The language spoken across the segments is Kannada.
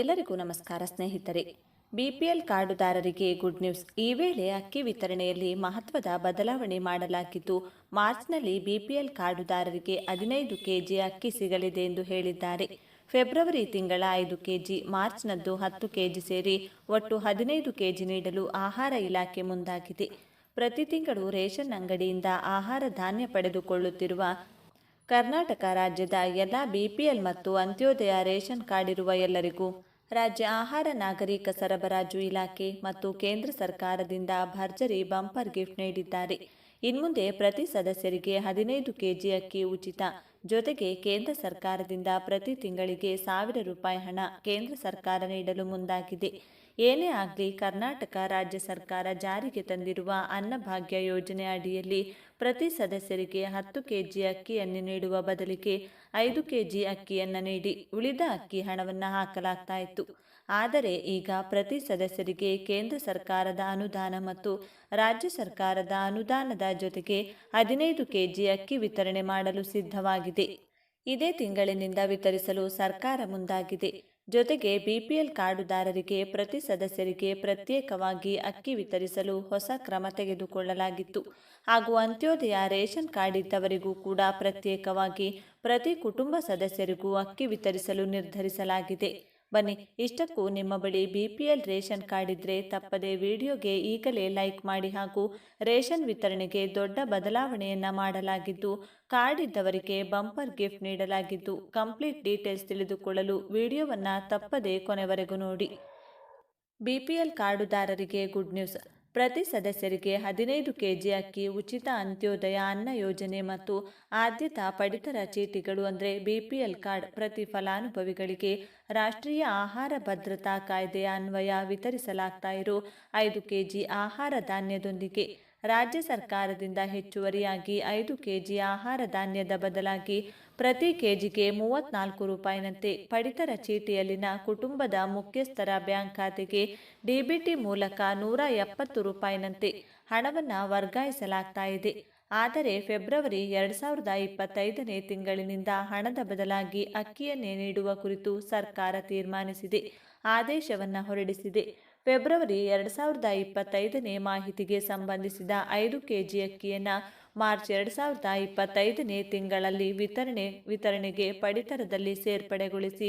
ಎಲ್ಲರಿಗೂ ನಮಸ್ಕಾರ ಸ್ನೇಹಿತರೆ. ಬಿಪಿಎಲ್ ಕಾರ್ಡುದಾರರಿಗೆ ಗುಡ್ ನ್ಯೂಸ್ ಈ ವೇಳೆ ಅಕ್ಕಿ ವಿತರಣೆಯಲ್ಲಿ ಮಹತ್ವದ ಬದಲಾವಣೆ ಮಾಡಲಾಗಿದ್ದು, ಮಾರ್ಚ್ನಲ್ಲಿ ಬಿಪಿಎಲ್ ಕಾರ್ಡುದಾರರಿಗೆ ಹದಿನೈದು ಕೆಜಿ ಅಕ್ಕಿ ಸಿಗಲಿದೆ ಎಂದು ಹೇಳಿದ್ದಾರೆ. ಫೆಬ್ರವರಿ ತಿಂಗಳ ಐದು ಕೆಜಿ, ಮಾರ್ಚ್ನದ್ದು ಹತ್ತು ಕೆಜಿ ಸೇರಿ ಒಟ್ಟು ಹದಿನೈದು ಕೆಜಿ ನೀಡಲು ಆಹಾರ ಇಲಾಖೆ ಮುಂದಾಗಿದೆ. ಪ್ರತಿ ತಿಂಗಳು ರೇಷನ್ ಅಂಗಡಿಯಿಂದ ಆಹಾರ ಧಾನ್ಯ ಪಡೆದುಕೊಳ್ಳುತ್ತಿರುವ ಕರ್ನಾಟಕ ರಾಜ್ಯದ ಎಲ್ಲ ಬಿಪಿಎಲ್ ಮತ್ತು ಅಂತ್ಯೋದಯ ರೇಷನ್ ಕಾರ್ಡ್ ಇರುವ ಎಲ್ಲರಿಗೂ ರಾಜ್ಯ ಆಹಾರ ನಾಗರಿಕ ಸರಬರಾಜು ಇಲಾಖೆ ಮತ್ತು ಕೇಂದ್ರ ಸರ್ಕಾರದಿಂದ ಭರ್ಜರಿ ಬಂಪರ್ ಗಿಫ್ಟ್ ನೀಡಿದ್ದಾರೆ. ಇನ್ಮುಂದೆ ಪ್ರತಿ ಸದಸ್ಯರಿಗೆ ಹದಿನೈದು ಕೆಜಿ ಅಕ್ಕಿ ಉಚಿತ. ಜೊತೆಗೆ ಕೇಂದ್ರ ಸರ್ಕಾರದಿಂದ ಪ್ರತಿ ತಿಂಗಳಿಗೆ ಸಾವಿರ ರೂಪಾಯಿ ಹಣ ಕೇಂದ್ರ ಸರ್ಕಾರ ನೀಡಲು ಮುಂದಾಗಿದೆ. ಏನೇ ಆಗಲಿ ಕರ್ನಾಟಕ ರಾಜ್ಯ ಸರ್ಕಾರ ಜಾರಿಗೆ ತಂದಿರುವ ಅನ್ನಭಾಗ್ಯ ಯೋಜನೆ ಅಡಿಯಲ್ಲಿ ಪ್ರತಿ ಸದಸ್ಯರಿಗೆ ಹತ್ತು ಕೆಜಿ ಅಕ್ಕಿಯನ್ನು ನೀಡುವ ಬದಲಿಗೆ ಐದು ಕೆಜಿ ಅಕ್ಕಿಯನ್ನು ನೀಡಿ ಉಳಿದ ಅಕ್ಕಿ ಹಣವನ್ನು ಹಾಕಲಾಗ್ತಾ ಇತ್ತು ಆದರೆ ಈಗ ಪ್ರತಿ ಸದಸ್ಯರಿಗೆ ಕೇಂದ್ರ ಸರ್ಕಾರದ ಅನುದಾನ ಮತ್ತು ರಾಜ್ಯ ಸರ್ಕಾರದ ಅನುದಾನದ ಜೊತೆಗೆ ಹದಿನೈದು ಕೆಜಿ ಅಕ್ಕಿ ವಿತರಣೆ ಮಾಡಲು ಸಿದ್ಧವಾಗಿದೆ. ಇದೇ ತಿಂಗಳಿನಿಂದ ವಿತರಿಸಲು ಸರ್ಕಾರ ಮುಂದಾಗಿದೆ. ಜೊತೆಗೆ ಬಿಪಿಎಲ್ ಕಾರ್ಡುದಾರರಿಗೆ ಪ್ರತಿ ಸದಸ್ಯರಿಗೆ ಪ್ರತ್ಯೇಕವಾಗಿ ಅಕ್ಕಿ ವಿತರಿಸಲು ಹೊಸ ಕ್ರಮ ತೆಗೆದುಕೊಳ್ಳಲಾಗಿತ್ತು. ಹಾಗೂ ಅಂತ್ಯೋದಯ ರೇಷನ್ ಕಾರ್ಡ್ ಇದ್ದವರಿಗೂ ಕೂಡ ಪ್ರತ್ಯೇಕವಾಗಿ ಪ್ರತಿ ಕುಟುಂಬ ಸದಸ್ಯರಿಗೂ ಅಕ್ಕಿ ವಿತರಿಸಲು ನಿರ್ಧರಿಸಲಾಗಿದೆ. ಬನ್ನಿ, ಇಷ್ಟಕ್ಕೂ ನಿಮ್ಮ ಬಳಿ B P L ration card ಇದ್ರೆ ತಪ್ಪದೆ ವಿಡಿಯೋಗೆ ಈಗಲೇ ಲೈಕ್ ಮಾಡಿ ಹಾಗೂ ರೇಷನ್ ವಿತರಣೆಗೆ ದೊಡ್ಡ ಬದಲಾವಣೆಯನ್ನ ಮಾಡಲಾಗಿದ್ದು, ಕಾರ್ಡ್ ಇದ್ದವರಿಗೆ ಬಂಪರ್ ಗಿಫ್ಟ್ ನೀಡಲಾಗಿದ್ದು, ಕಂಪ್ಲೀಟ್ ಡೀಟೇಲ್ಸ್ ತಿಳಿದುಕೊಳ್ಳಲು ವಿಡಿಯೋವನ್ನ ತಪ್ಪದೆ ಕೊನೆವರೆಗೂ ನೋಡಿ. ಬಿಪಿಎಲ್ ಕಾರ್ಡುದಾರರಿಗೆ ಗುಡ್ ನ್ಯೂಸ್. ಪ್ರತಿ ಸದಸ್ಯರಿಗೆ ಹದಿನೈದು ಕೆಜಿ ಅಕ್ಕಿ ಉಚಿತ ಅಂತ್ಯೋದಯ ಅನ್ನ ಯೋಜನೆ ಮತ್ತು ಆದ್ಯತಾ ಪಡಿತರ ಚೀಟಿಗಳು ಅಂದರೆ ಬಿಪಿಎಲ್ ಕಾರ್ಡ್ ಪ್ರತಿ ಫಲಾನುಭವಿಗಳಿಗೆ ರಾಷ್ಟ್ರೀಯ ಆಹಾರ ಭದ್ರತಾ ಕಾಯ್ದೆಯ ಅನ್ವಯ ವಿತರಿಸಲಾಗ್ತಾ ಇರೋ ಐದು ಕೆಜಿ ಆಹಾರ ಧಾನ್ಯದೊಂದಿಗೆ ರಾಜ್ಯ ಸರ್ಕಾರದಿಂದ ಹೆಚ್ಚುವರಿಯಾಗಿ ಐದು ಕೆಜಿ ಆಹಾರ ಧಾನ್ಯದ ಬದಲಾಗಿ ಪ್ರತಿ ಕೆಜಿಗೆ ಮೂವತ್ನಾಲ್ಕು ರೂಪಾಯಿನಂತೆ ಪಡಿತರ ಚೀಟಿಯಲ್ಲಿನ ಕುಟುಂಬದ ಮುಖ್ಯಸ್ಥರ ಬ್ಯಾಂಕ್ ಖಾತೆಗೆ ಡಿಬಿಟಿ ಮೂಲಕ ನೂರ ಎಪ್ಪತ್ತು ರೂಪಾಯಿನಂತೆ ಹಣವನ್ನು ವರ್ಗಾಯಿಸಲಾಗ್ತಾ ಇದೆ. ಆದರೆ ಫೆಬ್ರವರಿ ಎರಡು ಸಾವಿರದ ಇಪ್ಪತ್ತೈದನೇ ತಿಂಗಳಿನಿಂದ ಹಣದ ಬದಲಾಗಿ ಅಕ್ಕಿಯನ್ನೇ ನೀಡುವ ಕುರಿತು ಸರ್ಕಾರ ತೀರ್ಮಾನಿಸಿದೆ. ಆದೇಶವನ್ನು ಹೊರಡಿಸಿದೆ. ಫೆಬ್ರವರಿ ಎರಡು ಸಾವಿರದ ಇಪ್ಪತ್ತೈದನೇ ಮಾಹಿತಿಗೆ ಸಂಬಂಧಿಸಿದ ಐದು ಕೆಜಿ ಅಕ್ಕಿಯನ್ನು ಮಾರ್ಚ್ ಎರಡು ಸಾವಿರದ ಇಪ್ಪತ್ತೈದನೇ ತಿಂಗಳಲ್ಲಿ ವಿತರಣೆ, ವಿತರಣೆಗೆ ಪಡಿತರದಲ್ಲಿ ಸೇರ್ಪಡೆಗೊಳಿಸಿ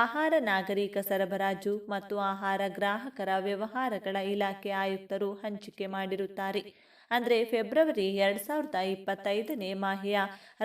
ಆಹಾರ ನಾಗರಿಕ ಸರಬರಾಜು ಮತ್ತು ಆಹಾರ ಗ್ರಾಹಕರ ವ್ಯವಹಾರಗಳ ಇಲಾಖೆ ಆಯುಕ್ತರು ಹಂಚಿಕೆ ಮಾಡಿರುತ್ತಾರೆ. ಅಂದರೆ ಫೆಬ್ರವರಿ ಎರಡು ಸಾವಿರದ ಇಪ್ಪತ್ತೈದನೇ ಮಾಹೆಯ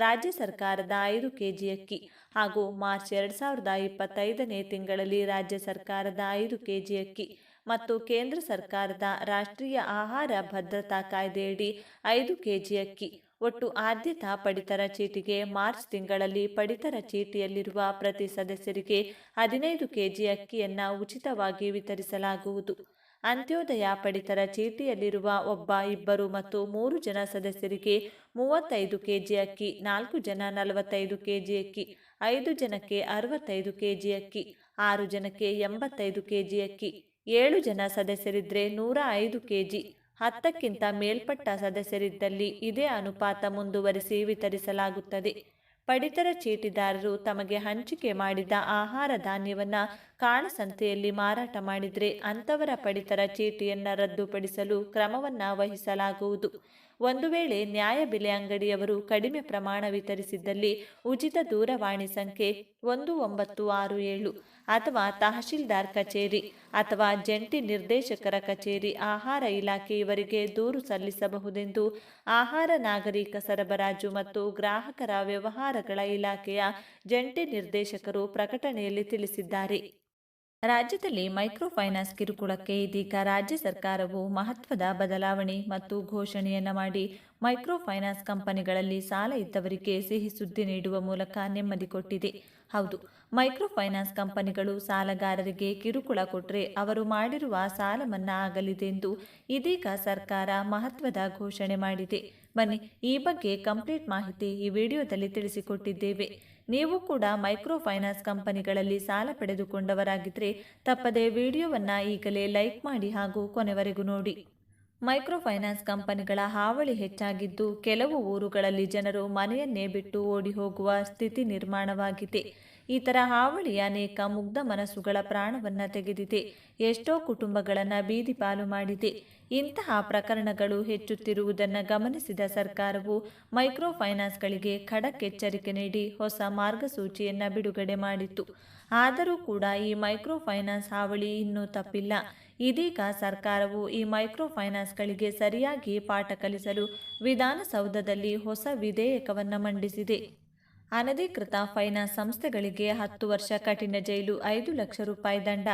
ರಾಜ್ಯ ಸರ್ಕಾರದ ಐದು ಕೆಜಿ ಅಕ್ಕಿ ಹಾಗೂ ಮಾರ್ಚ್ ಎರಡು ಸಾವಿರದ ಇಪ್ಪತ್ತೈದನೇ ತಿಂಗಳಲ್ಲಿ ರಾಜ್ಯ ಸರ್ಕಾರದ ಐದು ಕೆಜಿ ಅಕ್ಕಿ. ಮತ್ತು ಕೇಂದ್ರ ಸರ್ಕಾರದ ರಾಷ್ಟ್ರೀಯ ಆಹಾರ ಭದ್ರತಾ ಕಾಯ್ದೆಯಡಿ ಐದು ಕೆಜಿ ಅಕ್ಕಿ, ಒಟ್ಟು ಆದ್ಯತಾ ಪಡಿತರ ಚೀಟಿಗೆ ಮಾರ್ಚ್ ತಿಂಗಳಲ್ಲಿ ಪಡಿತರ ಚೀಟಿಯಲ್ಲಿರುವ ಪ್ರತಿ ಸದಸ್ಯರಿಗೆ ಹದಿನೈದು ಕೆಜಿ ಅಕ್ಕಿಯನ್ನು ಉಚಿತವಾಗಿ ವಿತರಿಸಲಾಗುವುದು. ಅಂತ್ಯೋದಯ ಪಡಿತರ ಚೀಟಿಯಲ್ಲಿರುವ ಒಬ್ಬ, ಇಬ್ಬರು ಮತ್ತು ಮೂರು ಜನ ಸದಸ್ಯರಿಗೆ ಮೂವತ್ತೈದು ಕೆಜಿ ಅಕ್ಕಿ, ನಾಲ್ಕು ಜನ ನಲವತ್ತೈದು ಕೆಜಿ ಅಕ್ಕಿ, ಐದು ಜನಕ್ಕೆ ಅರವತ್ತೈದು ಕೆಜಿ ಅಕ್ಕಿ, ಆರು ಜನಕ್ಕೆ ಎಂಬತ್ತೈದು ಕೆಜಿ ಅಕ್ಕಿ ಏಳು ಜನ ಸದಸ್ಯರಿದ್ದರೆ ನೂರ ಐದು ಕೆಜಿ. ಹತ್ತಕ್ಕಿಂತ ಮೇಲ್ಪಟ್ಟ ಸದಸ್ಯರಿದ್ದಲ್ಲಿ ಇದೇ ಅನುಪಾತ ಮುಂದುವರಿಸಿ ವಿತರಿಸಲಾಗುತ್ತದೆ. ಪಡಿತರ ಚೀಟಿದಾರರು ತಮಗೆ ಹಂಚಿಕೆ ಮಾಡಿದ ಆಹಾರ ಧಾನ್ಯವನ್ನು ಕಾಳಸಂತೆಯಲ್ಲಿ ಮಾರಾಟ ಮಾಡಿದರೆ ಅಂಥವರ ಪಡಿತರ ಚೀಟಿಯನ್ನು ರದ್ದುಪಡಿಸಲು ಕ್ರಮವನ್ನು ವಹಿಸಲಾಗುವುದು. ಒಂದು ವೇಳೆ ನ್ಯಾಯಬೆಲೆ ಅಂಗಡಿಯವರು ಕಡಿಮೆ ಪ್ರಮಾಣ ವಿತರಿಸಿದ್ದಲ್ಲಿ ಉಚಿತ ದೂರವಾಣಿ ಸಂಖ್ಯೆ ಒಂದು ಒಂಬತ್ತು ಆರು ಏಳು ಅಥವಾ ತಹಶೀಲ್ದಾರ್ ಕಚೇರಿ ಅಥವಾ ಜಂಟಿ ನಿರ್ದೇಶಕರ ಕಚೇರಿ ಆಹಾರ ಇಲಾಖೆಯವರಿಗೆ ದೂರು ಸಲ್ಲಿಸಬಹುದೆಂದು ಆಹಾರ ನಾಗರಿಕ ಸರಬರಾಜು ಮತ್ತು ಗ್ರಾಹಕರ ವ್ಯವಹಾರಗಳ ಇಲಾಖೆಯ ಜಂಟಿ ನಿರ್ದೇಶಕರು ಪ್ರಕಟಣೆಯಲ್ಲಿ ತಿಳಿಸಿದ್ದಾರೆ. ರಾಜ್ಯದಲ್ಲಿ ಮೈಕ್ರೋ ಫೈನಾನ್ಸ್ ಕಿರುಕುಳಕ್ಕೆ ಇದೀಗ ರಾಜ್ಯ ಸರ್ಕಾರವು ಮಹತ್ವದ ಬದಲಾವಣೆ ಮತ್ತು ಘೋಷಣೆಯನ್ನು ಮಾಡಿ ಮೈಕ್ರೋ ಫೈನಾನ್ಸ್ ಕಂಪನಿಗಳಲ್ಲಿ ಸಾಲ ಇದ್ದವರಿಗೆ ಸಿಹಿ ಸುದ್ದಿ ನೀಡುವ ಮೂಲಕ ನೆಮ್ಮದಿ ಕೊಟ್ಟಿದೆ. ಹೌದು ಮೈಕ್ರೋ ಫೈನಾನ್ಸ್ ಕಂಪನಿಗಳು ಸಾಲಗಾರರಿಗೆ ಕಿರುಕುಳ ಕೊಟ್ಟರೆ ಅವರು ಮಾಡಿರುವ ಸಾಲ ಮನ್ನಾ ಆಗಲಿದೆ ಎಂದು ಇದೀಗ ಸರ್ಕಾರ ಮಹತ್ವದ ಘೋಷಣೆ ಮಾಡಿದೆ. ಬನ್ನಿ, ಈ ಬಗ್ಗೆ ಕಂಪ್ಲೀಟ್ ಮಾಹಿತಿ ಈ ವಿಡಿಯೋದಲ್ಲಿ ತಿಳಿಸಿಕೊಟ್ಟಿದ್ದೇವೆ. ನೀವು ಕೂಡ ಮೈಕ್ರೋ ಫೈನಾನ್ಸ್ ಕಂಪನಿಗಳಲ್ಲಿ ಸಾಲ ಪಡೆದುಕೊಂಡವರಾಗಿದ್ದರೆ ತಪ್ಪದೆ ವಿಡಿಯೋವನ್ನು ಈಗಲೇ ಲೈಕ್ ಮಾಡಿ ಹಾಗೂ ಕೊನೆವರೆಗೂ ನೋಡಿ. ಮೈಕ್ರೋ ಫೈನಾನ್ಸ್ ಕಂಪನಿಗಳ ಹಾವಳಿ ಹೆಚ್ಚಾಗಿದ್ದು ಕೆಲವು ಊರುಗಳಲ್ಲಿ ಜನರು ಮನೆಯನ್ನೇ ಬಿಟ್ಟು ಓಡಿ ಹೋಗುವ ಸ್ಥಿತಿ ನಿರ್ಮಾಣವಾಗಿದೆ. ಈ ಥರ ಹಾವಳಿ ಅನೇಕ ಮುಗ್ಧ ಮನಸ್ಸುಗಳ ಪ್ರಾಣವನ್ನ ತೆಗೆದಿದೆ. ಎಷ್ಟೋ ಕುಟುಂಬಗಳನ್ನು ಬೀದಿ ಪಾಲು ಮಾಡಿದೆ. ಇಂತಹ ಪ್ರಕರಣಗಳು ಹೆಚ್ಚುತ್ತಿರುವುದನ್ನು ಗಮನಿಸಿದ ಸರ್ಕಾರವು ಮೈಕ್ರೋ ಫೈನಾನ್ಸ್ಗಳಿಗೆ ಖಡಕ್ ಎಚ್ಚರಿಕೆ ನೀಡಿ ಹೊಸ ಮಾರ್ಗಸೂಚಿಯನ್ನು ಬಿಡುಗಡೆ ಮಾಡಿತ್ತು. ಆದರೂ ಕೂಡ ಈ ಮೈಕ್ರೋ ಫೈನಾನ್ಸ್ ಹಾವಳಿ ಇನ್ನೂ ತಪ್ಪಿಲ್ಲ. ಇದೀಗ ಸರ್ಕಾರವು ಈ ಮೈಕ್ರೋ ಫೈನಾನ್ಸ್ಗಳಿಗೆ ಸರಿಯಾಗಿ ಪಾಠ ಕಲಿಸಲು ವಿಧಾನಸೌಧದಲ್ಲಿ ಹೊಸ ವಿಧೇಯಕವನ್ನು ಮಂಡಿಸಿದೆ. ಅನಧಿಕೃತ ಫೈನಾನ್ಸ್ ಸಂಸ್ಥೆಗಳಿಗೆ ಹತ್ತು ವರ್ಷ ಕಠಿಣ ಜೈಲು, ಐದು ಲಕ್ಷ ರೂಪಾಯಿ ದಂಡ,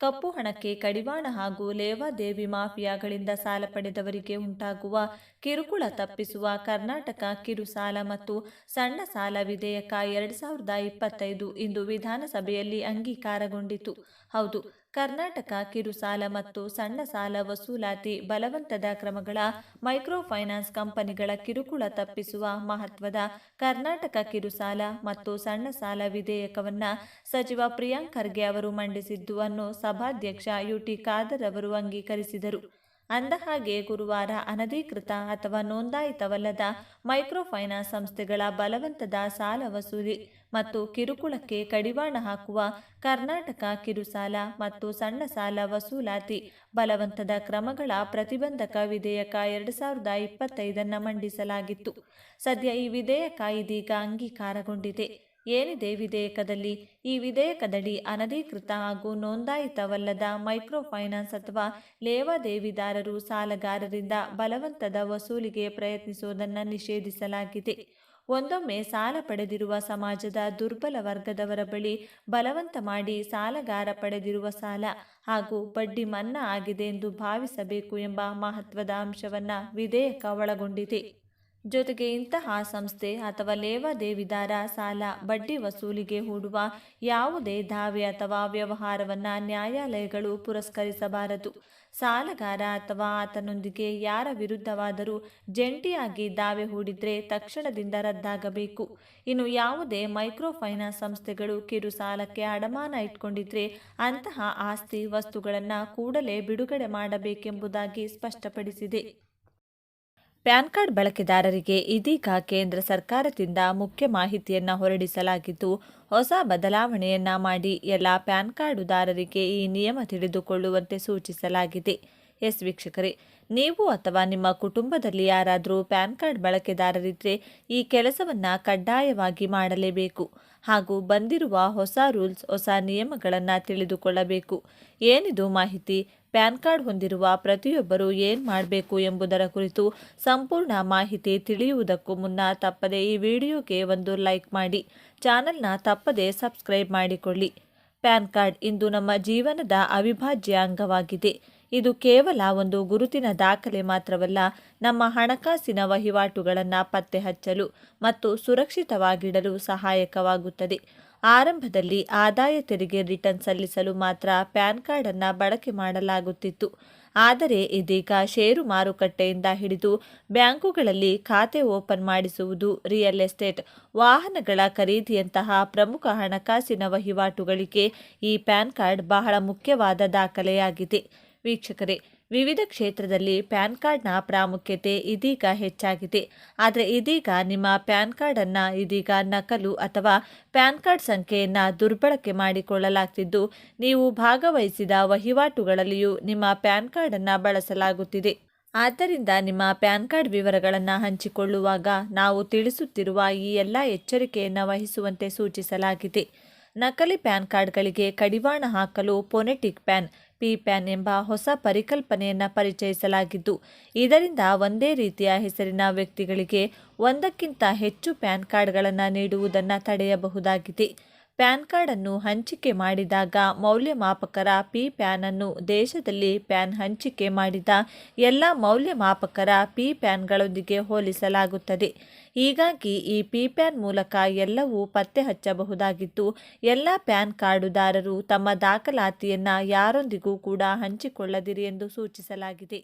ಕಪ್ಪು ಹಣಕ್ಕೆ ಕಡಿವಾಣ ಹಾಗೂ ಲೇವಾದೇವಿ ಮಾಫಿಯಾಗಳಿಂದ ಸಾಲ ಪಡೆದವರಿಗೆ ಉಂಟಾಗುವ ಕಿರುಕುಳ ತಪ್ಪಿಸುವ ಕರ್ನಾಟಕ ಕಿರು ಸಾಲ ಮತ್ತು ಸಣ್ಣ ಸಾಲ ವಿಧೇಯಕ ಎರಡು ಸಾವಿರದ ಇಪ್ಪತ್ತೈದು ಇಂದು ವಿಧಾನಸಭೆಯಲ್ಲಿ ಅಂಗೀಕಾರಗೊಂಡಿತು. ಹೌದು ಕರ್ನಾಟಕ ಕಿರುಸಾಲ ಮತ್ತು ಸಣ್ಣ ಸಾಲ ವಸೂಲಾತಿ ಬಲವಂತದ ಕ್ರಮಗಳ ಮೈಕ್ರೋ ಫೈನಾನ್ಸ್ ಕಂಪನಿಗಳ ಕಿರುಕುಳ ತಪ್ಪಿಸುವ ಮಹತ್ವದ ಕರ್ನಾಟಕ ಕಿರುಸಾಲ ಮತ್ತು ಸಣ್ಣ ಸಾಲ ವಿಧೇಯಕವನ್ನು ಸಚಿವ ಪ್ರಿಯಾಂಕ್ ಖರ್ಗೆ ಅವರು ಮಂಡಿಸಿದ್ದು ಅನ್ನು ಸಭಾಧ್ಯಕ್ಷ ಯುಟಿ ಖಾದರ್ ಅವರು ಅಂಗೀಕರಿಸಿದರು. ಅಂದಹಾಗೆ ಗುರುವಾರ ಅನಧಿಕೃತ ಅಥವಾ ನೋಂದಾಯಿತವಲ್ಲದ ಮೈಕ್ರೋ ಫೈನಾನ್ಸ್ ಸಂಸ್ಥೆಗಳ ಬಲವಂತದ ಸಾಲ ವಸೂಲಿ ಮತ್ತು ಕಿರುಕುಳಕ್ಕೆ ಕಡಿವಾಣ ಹಾಕುವ ಕರ್ನಾಟಕ ಕಿರುಸಾಲ ಮತ್ತು ಸಣ್ಣ ಸಾಲ ವಸೂಲಾತಿ ಬಲವಂತದ ಕ್ರಮಗಳ ಪ್ರತಿಬಂಧಕ ವಿಧೇಯಕ ಎರಡು ಸಾವಿರದ ಇಪ್ಪತ್ತೈದನ್ನು ಮಂಡಿಸಲಾಗಿತ್ತು. ಸದ್ಯ ಈ ವಿಧೇಯಕ ಇದೀಗ ಅಂಗೀಕಾರಗೊಂಡಿದೆ. ಏನಿದೆ ವಿಧೇಯಕದಲ್ಲಿ? ಈ ವಿಧೇಯಕದಡಿ ಅನಧಿಕೃತ ಹಾಗೂ ನೋಂದಾಯಿತವಲ್ಲದ ಮೈಕ್ರೋ ಫೈನಾನ್ಸ್ ಅಥವಾ ಲೇವಾದೇವಿದಾರರು ಸಾಲಗಾರರಿಂದ ಬಲವಂತದ ವಸೂಲಿಗೆ ಪ್ರಯತ್ನಿಸುವುದನ್ನು ನಿಷೇಧಿಸಲಾಗಿದೆ. ಒಂದೊಮ್ಮೆ ಸಾಲ ಪಡೆದಿರುವ ಸಮಾಜದ ದುರ್ಬಲ ವರ್ಗದವರ ಬಳಿ ಬಲವಂತ ಮಾಡಿ ಸಾಲಗಾರ ಪಡೆದಿರುವ ಸಾಲ ಹಾಗೂ ಬಡ್ಡಿ ಮನ್ನಾ ಆಗಿದೆ ಎಂದು ಭಾವಿಸಬೇಕು ಎಂಬ ಮಹತ್ವದ ಅಂಶವನ್ನು ವಿಧೇಯಕ ಒಳಗೊಂಡಿದೆ. ಜೊತೆಗೆ ಇಂತಹ ಸಂಸ್ಥೆ ಅಥವಾ ಲೇವಾದೇವಿದಾರ ಸಾಲ, ಬಡ್ಡಿ ವಸೂಲಿಗೆ ಹೂಡುವ ಯಾವುದೇ ದಾವೆ ಅಥವಾ ವ್ಯವಹಾರವನ್ನು ನ್ಯಾಯಾಲಯಗಳು ಪುರಸ್ಕರಿಸಬಾರದು. ಸಾಲಗಾರ ಅಥವಾ ಆತನೊಂದಿಗೆ ಯಾರ ವಿರುದ್ಧವಾದರೂ ಜಂಟಿಯಾಗಿ ದಾವೆ ಹೂಡಿದ್ರೆ ತಕ್ಷಣದಿಂದ ರದ್ದಾಗಬೇಕು. ಇನ್ನು ಯಾವುದೇ ಮೈಕ್ರೋ ಫೈನಾನ್ಸ್ ಸಂಸ್ಥೆಗಳು ಕಿರು ಸಾಲಕ್ಕೆ ಅಡಮಾನ ಇಟ್ಕೊಂಡಿದ್ರೆ ಅಂತಹ ಆಸ್ತಿ ವಸ್ತುಗಳನ್ನು ಕೂಡಲೇ ಬಿಡುಗಡೆ ಮಾಡಬೇಕೆಂಬುದಾಗಿ ಸ್ಪಷ್ಟಪಡಿಸಿದೆ. ಪ್ಯಾನ್ ಕಾರ್ಡ್ ಬಳಕೆದಾರರಿಗೆ ಇದೀಗ ಕೇಂದ್ರ ಸರ್ಕಾರದಿಂದ ಮುಖ್ಯ ಮಾಹಿತಿಯನ್ನು ಹೊರಡಿಸಲಾಗಿದ್ದು, ಹೊಸ ಬದಲಾವಣೆಯನ್ನ ಮಾಡಿ ಎಲ್ಲ ಪ್ಯಾನ್ ಕಾರ್ಡುದಾರರಿಗೆ ಈ ನಿಯಮ ತಿಳಿದುಕೊಳ್ಳುವಂತೆ ಸೂಚಿಸಲಾಗಿದೆ. ಎಸ್ ವೀಕ್ಷಕರೇ, ನೀವು ಅಥವಾ ನಿಮ್ಮ ಕುಟುಂಬದಲ್ಲಿ ಯಾರಾದರೂ ಪ್ಯಾನ್ ಕಾರ್ಡ್ ಬಳಕೆದಾರರಿದ್ದರೆ ಈ ಕೆಲಸವನ್ನು ಕಡ್ಡಾಯವಾಗಿ ಮಾಡಲೇಬೇಕು ಹಾಗೂ ಬಂದಿರುವ ಹೊಸ ರೂಲ್ಸ್, ಹೊಸ ನಿಯಮಗಳನ್ನು ತಿಳಿದುಕೊಳ್ಳಬೇಕು. ಏನಿದು ಮಾಹಿತಿ? ಪ್ಯಾನ್ ಕಾರ್ಡ್ ಹೊಂದಿರುವ ಪ್ರತಿಯೊಬ್ಬರು ಏನು ಮಾಡಬೇಕು ಎಂಬುದರ ಕುರಿತು ಸಂಪೂರ್ಣ ಮಾಹಿತಿ ತಿಳಿಯುವುದಕ್ಕೂ ಮುನ್ನ ತಪ್ಪದೆ ಈ ವಿಡಿಯೋಗೆ ಒಂದು ಲೈಕ್ ಮಾಡಿ. ಚಾನಲ್ನ ತಪ್ಪದೆ ಸಬ್ಸ್ಕ್ರೈಬ್ ಮಾಡಿಕೊಳ್ಳಿ. ಪ್ಯಾನ್ ಕಾರ್ಡ್ ಇಂದು ನಮ್ಮ ಜೀವನದ ಅವಿಭಾಜ್ಯ ಅಂಗವಾಗಿದೆ. ಇದು ಕೇವಲ ಒಂದು ಗುರುತಿನ ದಾಖಲೆ ಮಾತ್ರವಲ್ಲ, ನಮ್ಮ ಹಣಕಾಸಿನ ವಹಿವಾಟುಗಳನ್ನು ಪತ್ತೆ ಹಚ್ಚಲು ಮತ್ತು ಸುರಕ್ಷಿತವಾಗಿಡಲು ಸಹಾಯಕವಾಗುತ್ತದೆ. ಆರಂಭದಲ್ಲಿ ಆದಾಯ ತೆರಿಗೆ ರಿಟರ್ನ್ ಸಲ್ಲಿಸಲು ಮಾತ್ರ ಪ್ಯಾನ್ ಕಾರ್ಡನ್ನು ಬಳಕೆ ಮಾಡಲಾಗುತ್ತಿತ್ತು. ಆದರೆ ಇದೀಗ ಷೇರು ಮಾರುಕಟ್ಟೆಯಿಂದ ಹಿಡಿದು ಬ್ಯಾಂಕುಗಳಲ್ಲಿ ಖಾತೆ ಓಪನ್ ಮಾಡಿಸುವುದು ರಿಯಲ್ ಎಸ್ಟೇಟ್. ವಾಹನಗಳ ಖರೀದಿಯಂತಹ ಪ್ರಮುಖ ಹಣಕಾಸಿನ ವಹಿವಾಟುಗಳಿಗೆ ಈ ಪ್ಯಾನ್ ಕಾರ್ಡ್ ಬಹಳ ಮುಖ್ಯವಾದ ದಾಖಲೆಯಾಗಿದೆ. ವೀಕ್ಷಕರೇ ವಿವಿಧ ಕ್ಷೇತ್ರದಲ್ಲಿ ಪ್ಯಾನ್ ಕಾರ್ಡ್ನ ಪ್ರಾಮುಖ್ಯತೆ ಇದೀಗ ಹೆಚ್ಚಾಗಿದೆ. ಆದರೆ ಇದೀಗ ನಿಮ್ಮ ಪ್ಯಾನ್ ಕಾರ್ಡನ್ನು ಇದೀಗ ನಕಲು ಅಥವಾ ಪ್ಯಾನ್ ಕಾರ್ಡ್ ಸಂಖ್ಯೆಯನ್ನು ದುರ್ಬಳಕೆ ಮಾಡಿಕೊಳ್ಳಲಾಗ್ತಿದ್ದು, ನೀವು ಭಾಗವಹಿಸಿದ ವಹಿವಾಟುಗಳಲ್ಲಿಯೂ ನಿಮ್ಮ ಪ್ಯಾನ್ ಕಾರ್ಡನ್ನು ಬಳಸಲಾಗುತ್ತಿದೆ. ಆದ್ದರಿಂದ ನಿಮ್ಮ ಪ್ಯಾನ್ ಕಾರ್ಡ್ ವಿವರಗಳನ್ನು ಹಂಚಿಕೊಳ್ಳುವಾಗ ನಾವು ತಿಳಿಸುತ್ತಿರುವ ಈ ಎಲ್ಲ ಎಚ್ಚರಿಕೆಯನ್ನು ವಹಿಸುವಂತೆ ಸೂಚಿಸಲಾಗಿದೆ. ನಕಲಿ ಪ್ಯಾನ್ ಕಾರ್ಡ್ಗಳಿಗೆ ಕಡಿವಾಣ ಹಾಕಲು ಪೊನೆಟಿಕ್ ಪ್ಯಾನ್ ಪಿ ಪ್ಯಾನ್ ಎಂಬ ಹೊಸ ಪರಿಕಲ್ಪನೆಯನ್ನು ಪರಿಚಯಿಸಲಾಗಿದ್ದು, ಇದರಿಂದ ಒಂದೇ ರೀತಿಯ ಹೆಸರಿನ ವ್ಯಕ್ತಿಗಳಿಗೆ ಒಂದಕ್ಕಿಂತ ಹೆಚ್ಚು ಪ್ಯಾನ್ ಕಾರ್ಡ್ಗಳನ್ನು ನೀಡುವುದನ್ನು ತಡೆಯಬಹುದಾಗಿದೆ. ಪ್ಯಾನ್ ಕಾರ್ಡನ್ನು ಹಂಚಿಕೆ ಮಾಡಿದಾಗ ಮೌಲ್ಯಮಾಪಕರ ಪಿ ಪ್ಯಾನ್ ಅನ್ನು ದೇಶದಲ್ಲಿ ಪ್ಯಾನ್ ಹಂಚಿಕೆ ಮಾಡಿದ ಎಲ್ಲ ಮೌಲ್ಯಮಾಪಕರ ಪಿ ಪ್ಯಾನ್ಗಳೊಂದಿಗೆ ಹೋಲಿಸಲಾಗುತ್ತದೆ. ಹೀಗಾಗಿ ಈ ಪಿ ಪ್ಯಾನ್ ಮೂಲಕ ಎಲ್ಲವೂ ಪತ್ತೆ ಹಚ್ಚಬಹುದಾಗಿದ್ದು, ಎಲ್ಲ ಪ್ಯಾನ್ ಕಾರ್ಡುದಾರರು ತಮ್ಮ ದಾಖಲಾತಿಯನ್ನು ಯಾರೊಂದಿಗೂ ಕೂಡ ಹಂಚಿಕೊಳ್ಳದಿರಿ ಎಂದು ಸೂಚಿಸಲಾಗಿದೆ.